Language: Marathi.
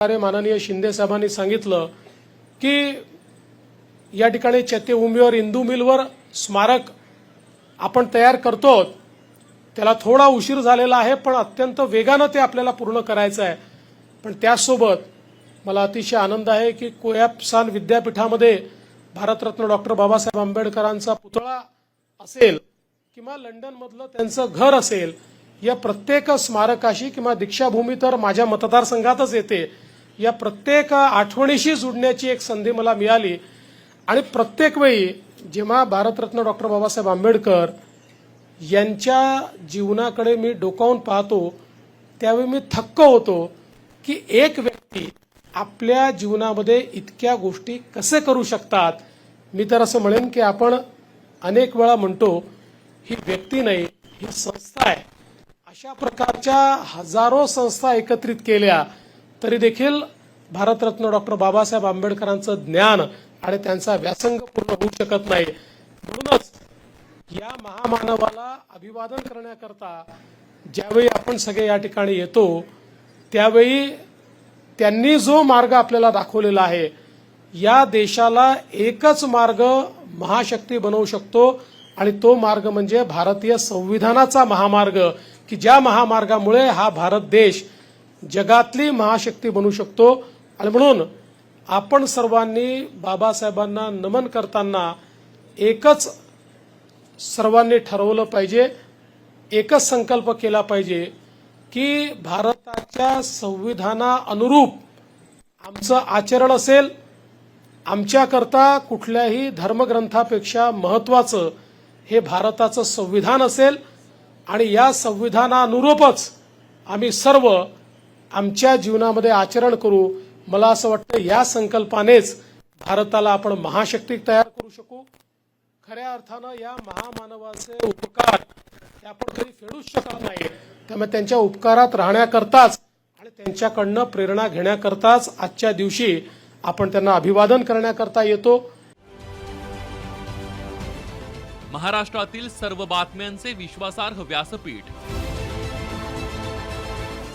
प्रकारे माननीय शिंदे साहेबांनी सांगितलं की या ठिकाणी चैत्यभूमीवर इंदू मिलवर स्मारक आपण तयार करतो. त्याला थोडा उशीर झालेला आहे पण अत्यंत वेगानं ते आपल्याला पूर्ण करायचं आहे. पण त्याचसोबत मला अतिशय आनंद आहे की कोयापसान विद्यापीठामध्ये भारतरत्न डॉक्टर बाबासाहेब आंबेडकरांचा पुतळा असेल किंवा लंडनमधलं त्यांचं घर असेल या प्रत्येक स्मारकाशी किंवा दीक्षाभूमी तर माझ्या मतदारसंघातच येते. या प्रत्येक आठवणीशी जुडण्याची एक संधी मला मिळाली. आणि प्रत्येक वेळी जेव्हा भारतरत्न डॉक्टर बाबासाहेब आंबेडकर यांच्या जीवनाकडे मी डोकावून पाहतो त्यावेळी मी थक्क होतो की एक व्यक्ती आपल्या जीवनामध्ये इतक्या गोष्टी कसे करू शकतात? मी तर असं म्हणेन की आपण अनेक वेळा म्हणतो ही व्यक्ती नाही ही संस्था आहे. अशा प्रकारच्या हजारो संस्था एकत्रित केल्या. तरी देखील भारतरत्न डॉक्टर बाबासाहेब आंबेडकरांचं ज्ञान आणि त्यांचा व्यासंग पूर्ण होऊ शकत नाही. म्हणूनच या महामानवाला अभिवादन करण्याकरता ज्यावेळी आपण सगळे या ठिकाणी येतो त्यावेळी त्यांनी जो मार्ग आपल्याला दाखवलेला आहे या देशाला एकच मार्ग महाशक्ती बनवू शकतो आणि तो मार्ग म्हणजे भारतीय संविधानाचा महामार्ग की ज्या महामार्गामुळे हा भारत देश जगातली महाशक्ती बनू शकतो. आणि म्हणून आपण सर्वांनी बाबासाहेबांना नमन करताना एकच सर्वांनी ठरवलं पाहिजे एकच संकल्प केला पाहिजे की भारताच्या संविधाना अनुरूप आमचं आचरण असेल आमच्याकरता कुठल्याही धर्मग्रंथापेक्षा महत्वाचं हे भारताचं संविधान असेल. आणि या संविधानानुरूपच आम्ही सर्व आमच्या जीवनामध्ये आचरण करू मला असं वाटतं या संकल्पानेच भारताला आपण महाशक्ती तयार करू शकू. खऱ्या अर्थानं या महामानवाचे उपकार आपण कधी फेडूच शकत नाही. त्यामुळे त्यांच्या उपकारात राहण्याकरताच आणि त्यांच्याकडनं प्रेरणा घेण्याकरताच आजच्या दिवशी आपण त्यांना अभिवादन करण्याकरता येतो. महाराष्ट्रातील सर्व बातम्यांचे विश्वासार्ह व्यासपीठ